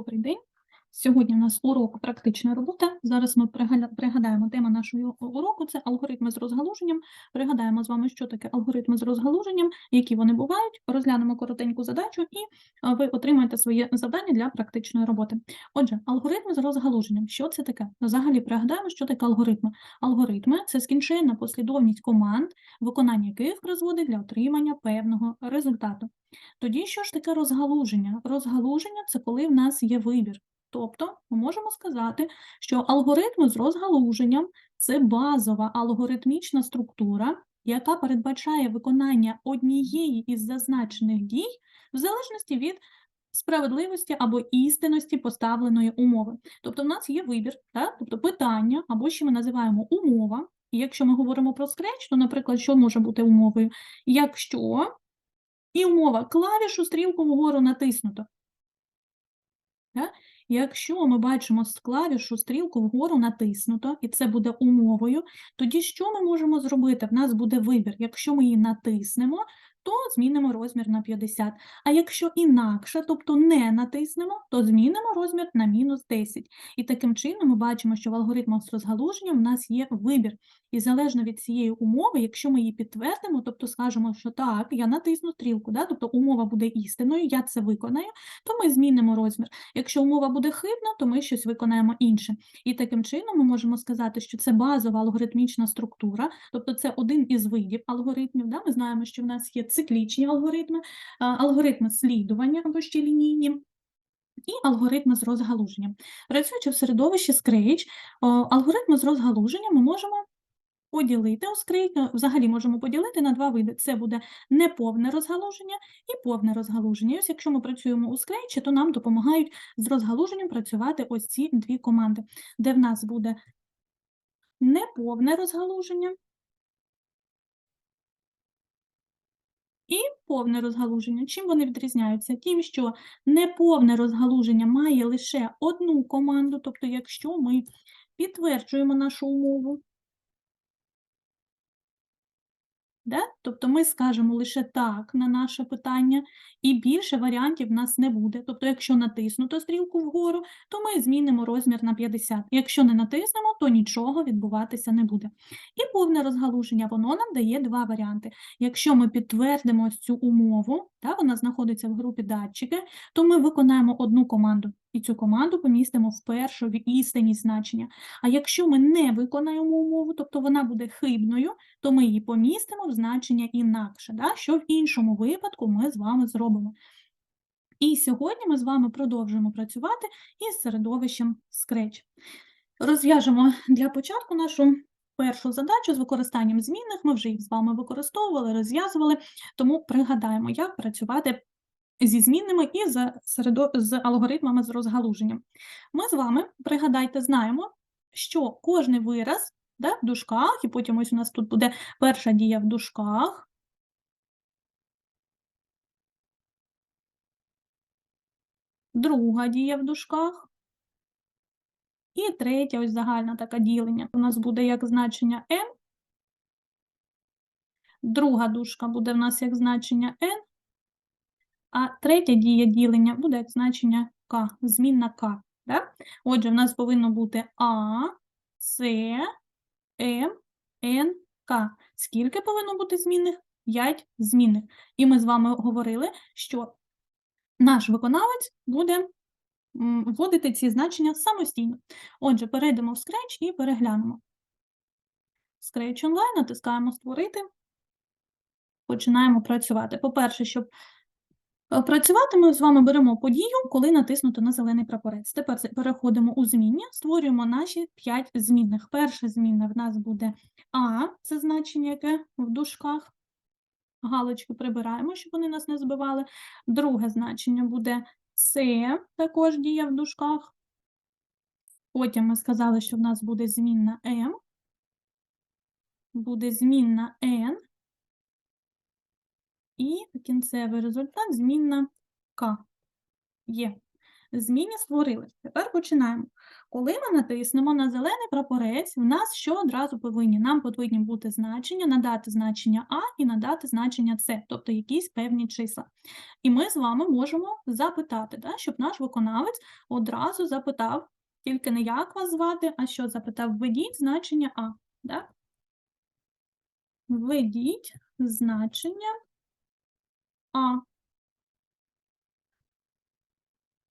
estou aprendendo? Сьогодні у нас урок практична робота. Зараз ми пригадаємо тему нашого уроку це алгоритми з розгалуженням. Пригадаємо з вами, що таке алгоритми з розгалуженням, які вони бувають. Розглянемо коротеньку задачу, і ви отримаєте своє завдання для практичної роботи. Отже, алгоритми з розгалуженням. Що це таке? Взагалі пригадаємо, що таке алгоритми. Алгоритми це скінченна послідовність команд, виконання яких призводить для отримання певного результату. Тоді що ж таке розгалуження? Розгалуження це коли в нас є вибір. Тобто ми можемо сказати, що алгоритми з розгалуженням це базова алгоритмічна структура, яка передбачає виконання однієї із зазначених дій в залежності від справедливості або істинності поставленої умови. Тобто в нас є вибір, так? тобто питання, або що ми називаємо умова. І якщо ми говоримо про Scratch, то, наприклад, що може бути умовою? Якщо і умова клавішу стрілку вгору натиснуто. Так? Якщо ми бачимо з клавішу стрілку вгору натиснуто, і це буде умовою, тоді що ми можемо зробити? В нас буде вибір. Якщо ми її натиснемо, то змінимо розмір на 50. А якщо інакше, тобто не натиснемо, то змінимо розмір на мінус 10. І таким чином ми бачимо, що в алгоритмах з розгалуженням в нас є вибір. І залежно від цієї умови, якщо ми її підтвердимо, тобто скажемо, що так, я натисну стрілку, да? тобто умова буде істиною, я це виконаю, то ми змінимо розмір. Якщо умова буде хибна, то ми щось виконаємо інше. І таким чином ми можемо сказати, що це базова алгоритмічна структура, тобто це один із видів алгоритмів. Да? Ми знаємо, що в нас є циклічні алгоритми, алгоритми слідування або ще лінійні. І алгоритми з розгалуженням. Працюючи в середовищі Scratch, алгоритми з розгалуженням ми можемо поділити у взагалі можемо поділити на два види. Це буде неповне розгалуження і повне розгалуження. Ось якщо ми працюємо у Scratch, то нам допомагають з розгалуженням працювати ось ці дві команди, де в нас буде неповне розгалуження і повне розгалуження. Чим вони відрізняються? Тим, що неповне розгалуження має лише одну команду, тобто якщо ми підтверджуємо нашу умову, Да? Тобто ми скажемо лише так на наше питання, і більше варіантів в нас не буде. Тобто, якщо натиснуто стрілку вгору, то ми змінимо розмір на 50. Якщо не натиснемо, то нічого відбуватися не буде. І повне розгалуження, воно нам дає два варіанти. Якщо ми підтвердимо цю умову, та, вона знаходиться в групі датчики, то ми виконаємо одну команду. І цю команду помістимо в першу в істинні значення. А якщо ми не виконаємо умову, тобто вона буде хибною, то ми її помістимо в значення інакше, да? що в іншому випадку ми з вами зробимо. І сьогодні ми з вами продовжуємо працювати із середовищем Scratch. Розв'яжемо для початку нашу першу задачу з використанням змінних. Ми вже їх з вами використовували, розв'язували, тому пригадаємо, як працювати зі змінними і з, середо... з алгоритмами з розгалуженням. Ми з вами, пригадайте, знаємо, що кожний вираз да, в дужках, і потім ось у нас тут буде перша дія в дужках. Друга дія в дужках. І третя, ось загальна така ділення. У нас буде як значення n. Друга дужка буде в нас як значення n. А третя дія ділення буде значення k, змінна k. Да? Отже, в нас повинно бути А, С, М, Н, К. Скільки повинно бути змінних? 5 змінних. І ми з вами говорили, що наш виконавець буде вводити ці значення самостійно. Отже, перейдемо в Scratch і переглянемо. Scratch Online, натискаємо Створити. Починаємо працювати. По-перше, щоб Працювати ми з вами беремо подію, коли натиснуто на зелений прапорець. Тепер переходимо у змінні, створюємо наші 5 змінних. Перша змінна в нас буде А, це значення, яке в дужках. Галочки прибираємо, щоб вони нас не збивали. Друге значення буде С, також дія в дужках. Потім ми сказали, що в нас буде змінна М, буде змінна N, і кінцевий результат змінна К. Є. Зміни створили. Тепер починаємо. Коли ми натиснемо на зелений прапорець, в нас що одразу повинні? Нам повинні бути значення, надати значення А і надати значення С, тобто якісь певні числа. І ми з вами можемо запитати, да, щоб наш виконавець одразу запитав, тільки не як вас звати, а що запитав, введіть значення А. Да? Введіть значення А.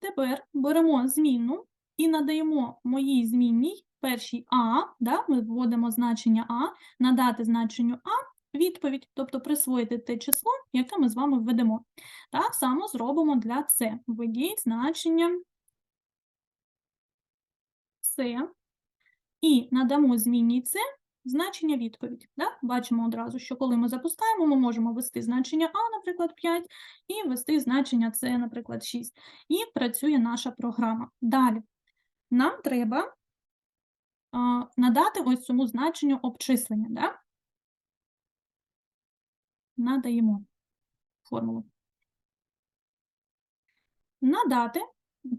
Тепер беремо змінну і надаємо моїй змінній першій А, да, ми вводимо значення А, надати значенню А відповідь, тобто присвоїти те число, яке ми з вами введемо. Так само зробимо для С. Введіть значення С і надамо змінній С значення відповідь. Да? Бачимо одразу, що коли ми запускаємо, ми можемо ввести значення А, наприклад, 5, і ввести значення С, наприклад, 6. І працює наша програма. Далі. Нам треба надати ось цьому значенню обчислення. Да? Надаємо формулу. Надати,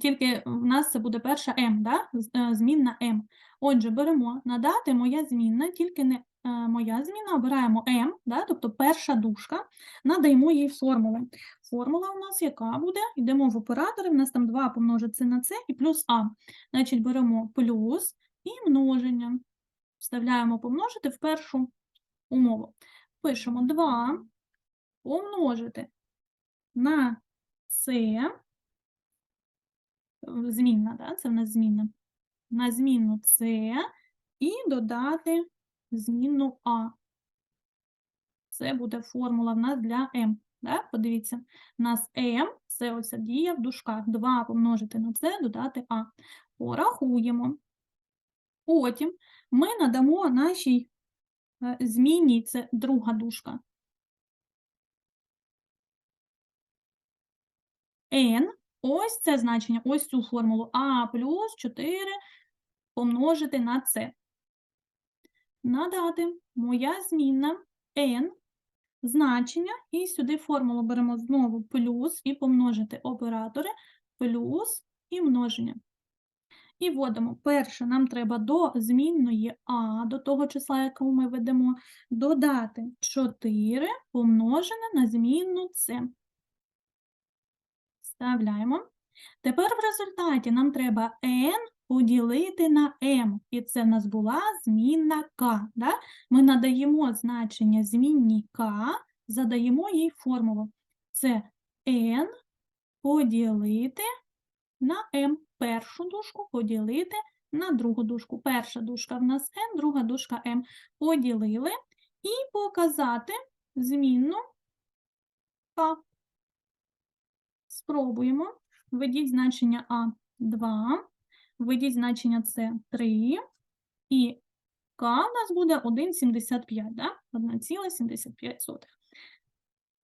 тільки в нас це буде перша М, да? е, змінна М. Отже, беремо надати моя змінна, тільки не е, моя змінна, обираємо М, да? тобто перша дужка, надаємо їй формули. Формула у нас яка буде? Йдемо в оператори, в нас там 2 помножити на С і плюс А. Значить, беремо плюс і множення. Вставляємо помножити в першу умову. Пишемо 2 помножити на С, змінна, да? це в нас змінна, на змінну С і додати змінну А. Це буде формула в нас для М. Да? Подивіться, у нас М – це оця дія в дужках. 2 помножити на С, додати А. Порахуємо. Потім ми надамо нашій е, змінній, це друга дужка, n, ось це значення, ось цю формулу а плюс 4 помножити на c. Надати моя змінна n значення, і сюди формулу беремо знову плюс і помножити оператори, плюс і множення. І вводимо, перше, нам треба до змінної а, до того числа, яку ми ведемо, додати 4 помножене на змінну c. Вставляємо. Тепер в результаті нам треба n поділити на m, і це в нас була змінна k. Да? Ми надаємо значення змінній k, задаємо їй формулу. Це n поділити на m. Першу дужку поділити на другу дужку. Перша дужка в нас n, друга дужка m. Поділили і показати змінну k. Спробуємо. Введіть значення А 2, введіть значення С 3, і К у нас буде 1,75, да? 1,75.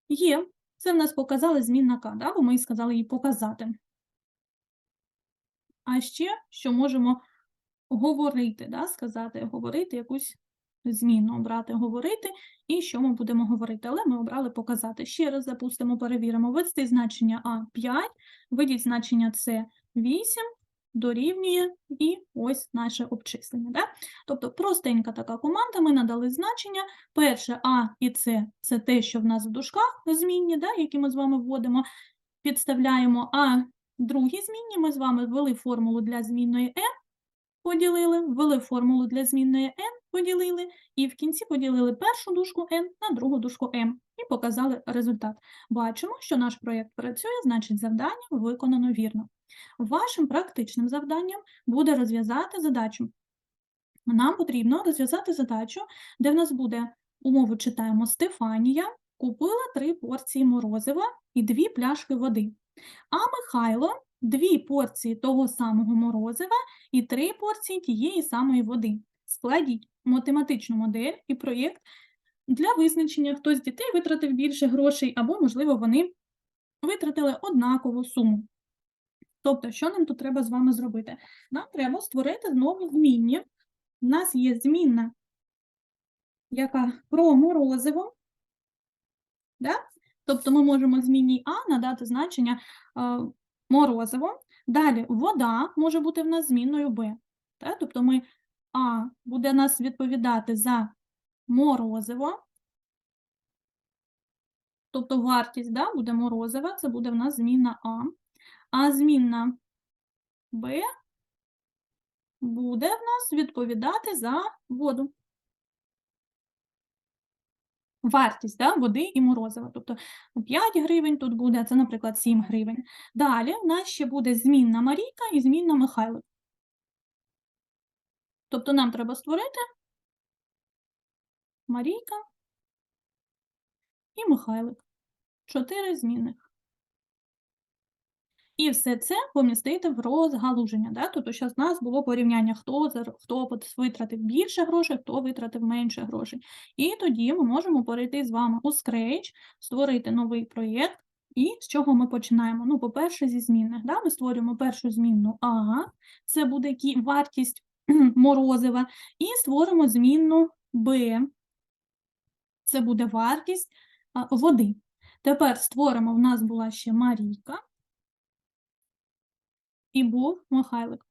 Є. Це в нас показали змінна К, да? бо ми сказали їй показати. А ще, що можемо говорити, да? сказати, говорити якусь зміну, обрати говорити, і що ми будемо говорити. Але ми обрали показати. Ще раз запустимо, перевіримо. Ввести значення А 5, введіть значення С 8, дорівнює і ось наше обчислення. Да? Тобто простенька така команда, ми надали значення. Перше А і С – це те, що в нас в дужках змінні, да? які ми з вами вводимо, підставляємо, а другі змінні ми з вами ввели формулу для змінної N, поділили, ввели формулу для змінної n, поділили, і в кінці поділили першу дужку n на другу дужку m і показали результат. Бачимо, що наш проєкт працює, значить завдання виконано вірно. Вашим практичним завданням буде розв'язати задачу. Нам потрібно розв'язати задачу, де в нас буде умову читаємо Стефанія купила три порції морозива і дві пляшки води. А Михайло дві порції того самого морозива і три порції тієї самої води. Складіть математичну модель і проєкт для визначення, хто з дітей витратив більше грошей, або, можливо, вони витратили однакову суму. Тобто, що нам тут треба з вами зробити? Нам треба створити знову змінні. У нас є змінна, яка про морозиво. Да? Тобто ми можемо змінній А надати значення морозиво. Далі, вода може бути в нас змінною b. Так? Тобто ми А буде нас відповідати за морозиво. Тобто вартість да, буде морозива, це буде в нас змінна А. А змінна Б буде в нас відповідати за воду. Вартість да, води і морозива. Тобто 5 гривень тут буде, це, наприклад, 7 гривень. Далі в нас ще буде змінна Марійка і змінна Михайлик. Тобто нам треба створити Марійка і Михайлик. Чотири змінних. І все це помістити в розгалуження. Да? Тобто зараз у нас було порівняння, хто, хто витратив більше грошей, хто витратив менше грошей. І тоді ми можемо перейти з вами у Scratch, створити новий проєкт. І з чого ми починаємо? Ну, по-перше, зі змінних. Да? Ми створюємо першу змінну А, це буде вартість морозива, і створимо змінну Б, це буде вартість води. Тепер створимо, в нас була ще Марійка і був Михайлик.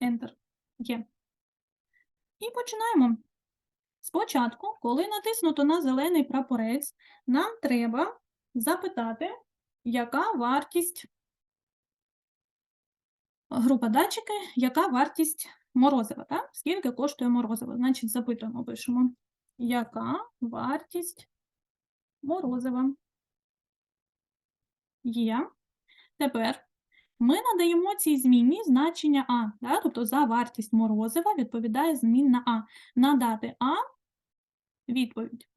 Enter. Є. І починаємо. Спочатку, коли натиснуто на зелений прапорець, нам треба запитати, яка вартість група датчики, яка вартість морозива, так? Скільки коштує морозиво? Значить, запитуємо, пишемо, яка вартість морозива? Є. Тепер ми надаємо цій змінні значення А, да? тобто за вартість морозива відповідає змінна А. Надати А відповідь.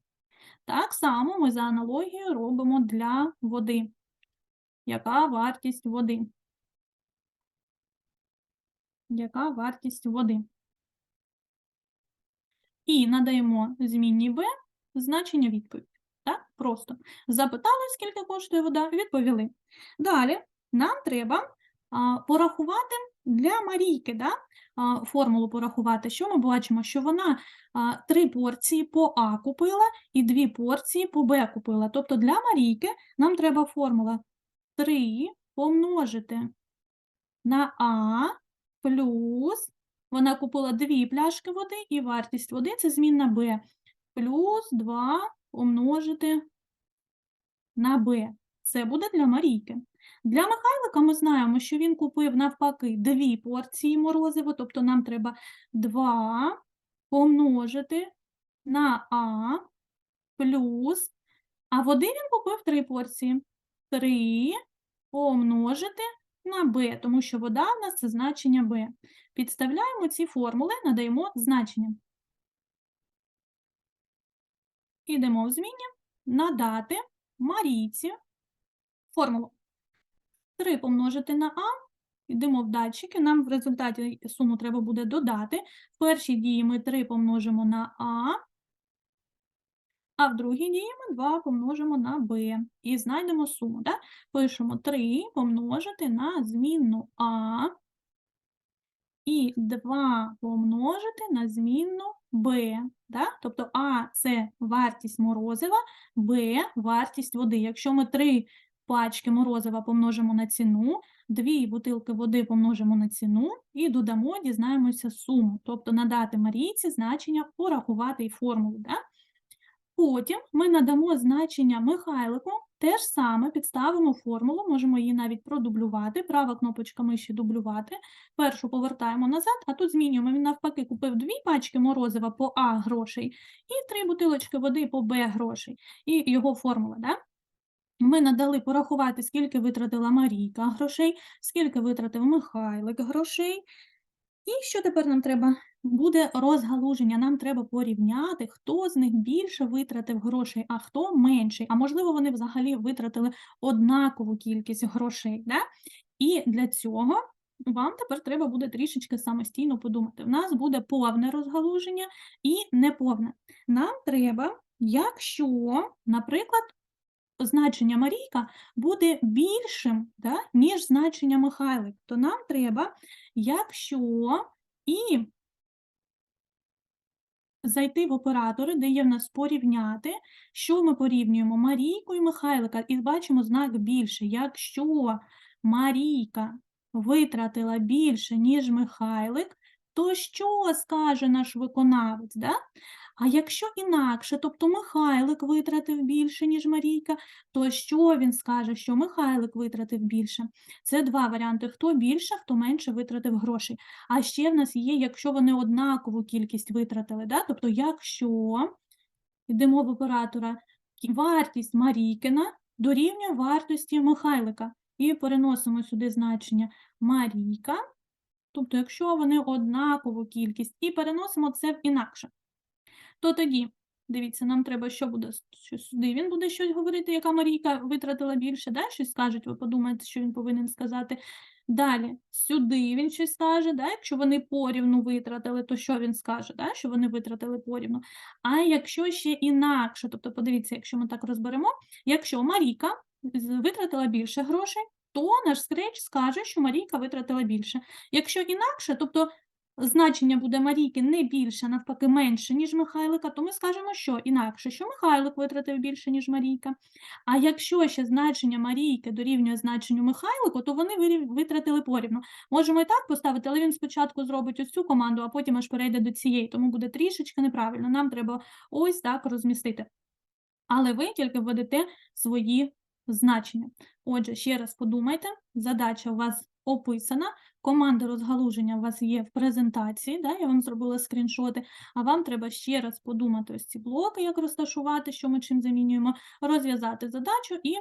Так само ми за аналогією робимо для води. Яка вартість води? Яка вартість води? І надаємо змінній Б значення відповідь. Просто. Запитали, скільки коштує вода, відповіли. Далі нам треба порахувати для Марійки, да? формулу порахувати. Що ми бачимо? Що вона три порції по А купила і дві порції по Б купила. Тобто для Марійки нам треба формула 3 помножити на А плюс вона купила дві пляшки води, і вартість води це змінна Б. Плюс 2 помножити на Б. Це буде для Марійки. Для Михайлика ми знаємо, що він купив навпаки дві порції морозива, тобто нам треба 2 помножити на А плюс, а води він купив три порції. 3 помножити на b, тому що вода в нас це значення b. Підставляємо ці формули, надаємо значення. Ідемо в зміні, надати Марійці формулу. 3 помножити на а, йдемо в датчики, нам в результаті суму треба буде додати. В першій дії ми 3 помножимо на а, а в другій дії ми 2 помножимо на b і знайдемо суму. Да? Пишемо 3 помножити на змінну а і 2 помножити на змінну b. Да? Тобто а це вартість морозива, b вартість води. Якщо ми 3 пачки морозива помножимо на ціну, дві бутилки води помножимо на ціну і додамо, дізнаємося суму. Тобто надати Марійці значення порахувати і формулу. Да? Потім ми надамо значення Михайлику, те ж саме підставимо формулу, можемо її навіть продублювати, права кнопочка миші дублювати. Першу повертаємо назад, а тут змінюємо. Він навпаки купив дві пачки морозива по А грошей і три бутилочки води по Б грошей. І його формула, да? Ми надали порахувати, скільки витратила Марійка грошей, скільки витратив Михайлик грошей. І що тепер нам треба? Буде розгалуження, нам треба порівняти, хто з них більше витратив грошей, а хто менший. А можливо, вони взагалі витратили однакову кількість грошей. Да? І для цього вам тепер треба буде трішечки самостійно подумати. У нас буде повне розгалуження і неповне. Нам треба, якщо, наприклад, значення Марійка буде більшим, да, ніж значення Михайлик, то нам треба, якщо і зайти в оператори, де є в нас порівняти. Що ми порівнюємо? Марійку і Михайлика. І бачимо знак більше. Якщо Марійка витратила більше, ніж Михайлик, то що скаже наш виконавець? Да? А якщо інакше, тобто Михайлик витратив більше, ніж Марійка, то що він скаже, що Михайлик витратив більше? Це два варіанти: хто більше, хто менше витратив грошей. А ще в нас є, якщо вони однакову кількість витратили, да? тобто, якщо йдемо в оператора, вартість Марійкина дорівнює вартості Михайлика. І переносимо сюди значення Марійка, тобто, якщо вони однакову кількість, і переносимо це в інакше. То тоді, дивіться, нам треба, що буде с- що сюди. Він буде щось говорити, яка Марійка витратила більше, да? щось скажуть, ви подумаєте, що він повинен сказати. Далі, сюди він щось скаже, да? якщо вони порівну витратили, то що він скаже, да? що вони витратили порівну. А якщо ще інакше, тобто подивіться, якщо ми так розберемо, якщо Марійка витратила більше грошей, то наш скреч скаже, що Марійка витратила більше. Якщо інакше, тобто значення буде Марійки не більше, навпаки, менше, ніж Михайлика, то ми скажемо, що інакше, що Михайлик витратив більше, ніж Марійка. А якщо ще значення Марійки дорівнює значенню Михайлику, то вони витратили порівну. Можемо і так поставити, але він спочатку зробить ось цю команду, а потім аж перейде до цієї, тому буде трішечки неправильно. Нам треба ось так розмістити. Але ви тільки введете свої значення. Отже, ще раз подумайте, задача у вас описана, команда розгалуження у вас є в презентації, да, я вам зробила скріншоти, а вам треба ще раз подумати ось ці блоки, як розташувати, що ми чим замінюємо, розв'язати задачу і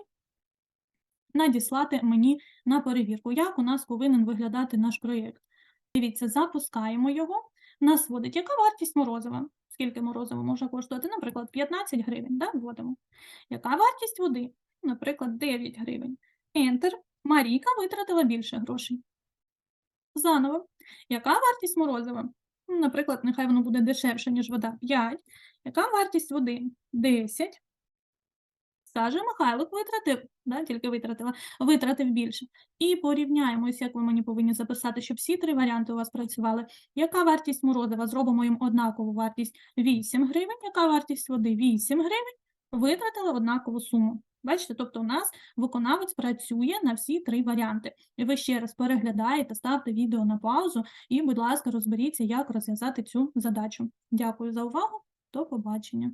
надіслати мені на перевірку, як у нас повинен виглядати наш проєкт. Дивіться, запускаємо його. Нас вводить, яка вартість морозива? Скільки морозиво може коштувати? Наприклад, 15 гривень, да? вводимо. Яка вартість води? Наприклад, 9 гривень. Enter. Марійка витратила більше грошей. Заново. Яка вартість морозива? Наприклад, нехай воно буде дешевше, ніж вода. 5. Яка вартість води? 10. Скаже, Михайлик витратив, да, тільки витратила, витратив більше. І порівняємо, ось як ви мені повинні записати, щоб всі три варіанти у вас працювали. Яка вартість морозива? Зробимо їм однакову вартість 8 гривень. Яка вартість води? 8 гривень. Витратили однакову суму. Бачите, тобто у нас виконавець працює на всі три варіанти. І ви ще раз переглядаєте, ставте відео на паузу і, будь ласка, розберіться, як розв'язати цю задачу. Дякую за увагу. До побачення.